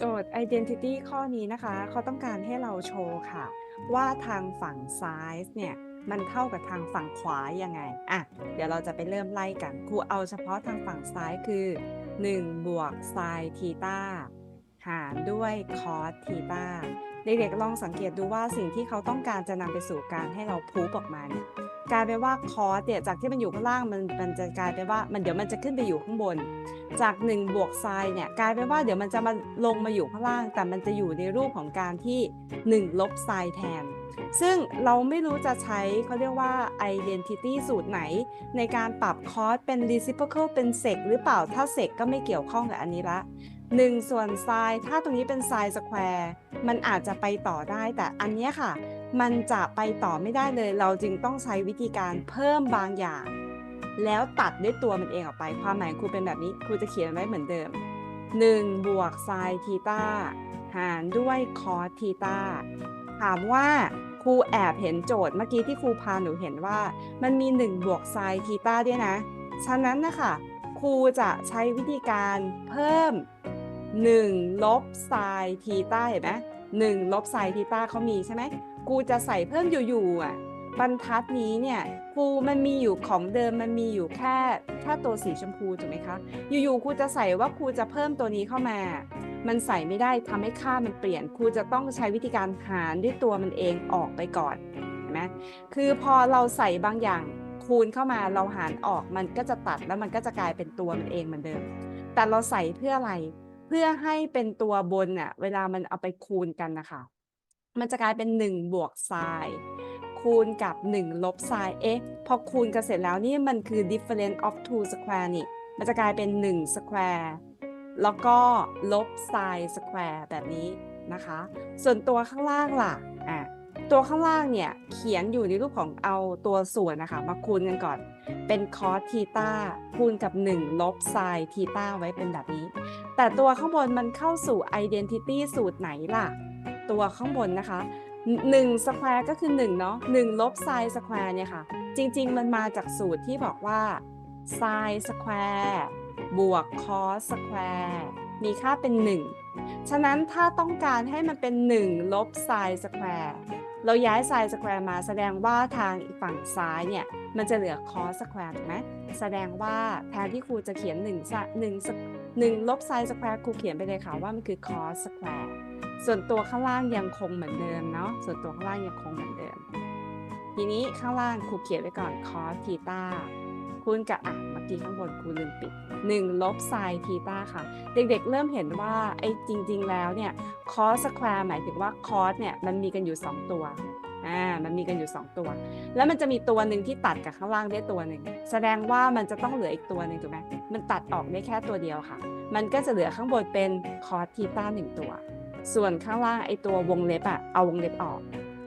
โจทย์ identity ข้อนี้นะคะเขาต้องการให้เราโชว์ค่ะ ว่าทางฝั่งซ้ายเนี่ยมันเท่ากับทางฝั่งขวายังไง อะ เดี๋ยวเราจะไปเริ่มไล่กัน ครูเอาเฉพาะทางฝั่งซ้ายคือ 1 บวกไซน์ทีตาหารด้วยคอสทีตาเด็กๆลองสังเกตดูว่าสิ่งที่เขาต้องการจะนำไปสู่การให้เราพูบออกมาเนี่ย กลายเป็นว่าคอสเนี่ยจากที่มันอยู่ข้างล่างมันมันจะกลายเป็นว่ามันเดี๋ยวมันจะขึ้นไปอยู่ข้างบน จาก1บวกไซน์เนี่ยกลายเป็นว่าเดี๋ยวมันจะมาลงมาอยู่ข้างล่าง แต่มันจะอยู่ในรูปของการที่1ลบไซน์แทน ซึ่งเราไม่รู้จะใช้เขาเรียกว่า identity สูตรไหน ในการปรับคอสเป็น reciprocal เป็น sec หรือเปล่าถ้า sec ก็ไม่เกี่ยวข้องกับอันนี้ละ1ส่วนไซน์ถ้าตรงนี้เป็นไซน์สแควร์มันอาจจะไปต่อได้แต่อันนี้ค่ะ มันจะไปต่อไม่ได้เลย เราจึงต้องใช้วิธีการเพิ่มบางอย่าง แล้วตัดด้วยตัวมันเองออกไป ความหมายครูเป็นแบบนี้ครูจะเขียนไว้เหมือนเดิม1บวกไซน์ทีตาหารด้วยคอสทีตาถามว่า ครูแอบเห็นโจทย์เมื่อกี้ที่ครูพาหนูเห็นว่า มันมี1บวกไซน์ทีตาด้วยนะ ฉะนั้นนะคะครูจะใช้วิธีการเพิ่ม 1 ลบไซน์ทีตาเห็นไหมหนึ่งลบไซน์ทีตาเขามีใช่ไหมกูจะใส่เพิ่มอยู่ๆอะบรรทัดนี้เนี่ยครูมันมีอยู่ของเดิมมันมีอยู่แค่แค่ตัวสีชมพูถูกไหมคะ อยู่ๆครูจะใส่ว่าครูจะเพิ่มตัวนี้เข้ามา มันใส่ไม่ได้ทำให้ค่ามันเปลี่ยน ครูจะต้องใช้วิธีการหารด้วยตัวมันเองออกไปก่อนเห็นไหมคือพอเราใส่บางอย่างคูณเข้ามาเราหารออกมันก็จะตัดแล้วมันก็จะกลายเป็นตัวมันเองเหมือนเดิม แต่เราใส่เพื่ออะไร เพื่อให้เป็นตัวบนน่ะเวลามันเอาไปคูณกันนะคะ มันจะกลายเป็น1บวกไซน์คูณกับ 1 ลบไซน์เอ๊ะพอคูณกันเสร็จแล้วนี่มันคือ difference of two square นี่ มันจะกลายเป็น1 square แล้วก็ลบไซน์สแควร์แบบนี้นะคะ ส่วนตัวข้างล่างล่ะอะตัวข้างล่างเนี่ยเขียนอยู่ในรูปของเอาตัวส่วนนะคะ มาคูณกันก่อน เป็นคอสทีตาคูณกับ 1 ลบไซน์ทีตาไว้เป็นแบบนี้ แต่ตัวข้างบนมันเข้าสู่ identity สูตรไหนล่ะ ตัวข้างบนนะคะ1สแควร์ก็คือ 1 เนาะ1ลบไซน์สแควร์เนี่ยค่ะ จริง ๆ มันมาจากสูตรที่บอกว่าไซน์สแควร์ บวกคอสสแควร์มีค่าเป็น 1 ฉะนั้นถ้าต้องการให้มันเป็น 1 ลบไซน์สแควร์เราย้ายไซน์สแควร์มาแสดงว่าทางอีกฝั่งซ้ายเนี่ย มันจะเหลือคอสสแควร์ถูกไหมแสดงว่าแทนที่ครูจะเขียน1 1 1ลบไซน์สแควร์ครูเขียนไปเลยค่ะว่ามันคือคอสสแควร์ส่วนตัวข้างล่างยังคงเหมือนเดิมเนาะส่วนตัวข้างล่างยังคงเหมือนเดิม ทีนี้ข้างล่างครูเขียนไว้ก่อน cos ทีตา คูณกับอะเมื่อกี้ข้างบนครูลืมปิด1ลบไซน์ทีตาค่ะ เด็กๆเริ่มเห็นว่าไอ้จริง ๆ แล้วเนี่ย cos square หมายถึงว่า cos เนี่ยมันมีกันอยู่ 2 ตัวอ่ามันมีกันอยู่ 2 ตัว แล้วมันจะมีตัวหนึ่งที่ตัดกับข้างล่างได้ตัวหนึ่งแสดงว่ามันจะต้องเหลืออีกตัวหนึ่งถูกไหมมันตัดออกได้แค่ตัวเดียวค่ะ มันก็จะเหลือข้างบนเป็น cos ทีตาหนึ่งตัว ส่วนข้างล่างไอ้ตัววงเล็บอะเอาวงเล็บออก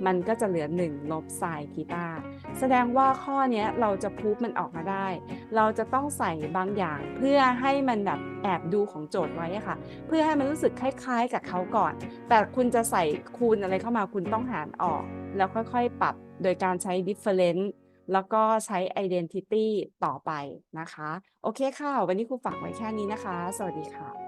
มันก็จะเหลือ1ลบไซน์ทีตา แสดงว่าข้อนี้เราจะพูดมันออกมาได้ เราจะต้องใส่บางอย่างเพื่อให้มันแบบแอบดูของโจทย์ไว้ค่ะ เพื่อให้มันรู้สึกคล้ายๆ กับเขาก่อน แต่คุณจะใส่คูณอะไรเข้ามาคุณต้องหารออก แล้วค่อยๆ ปรับโดยการใช้ difference แล้วก็ใช้ identity ต่อไปนะคะ โอเคค่ะ วันนี้ครูฝากไว้แค่นี้นะคะ สวัสดีค่ะ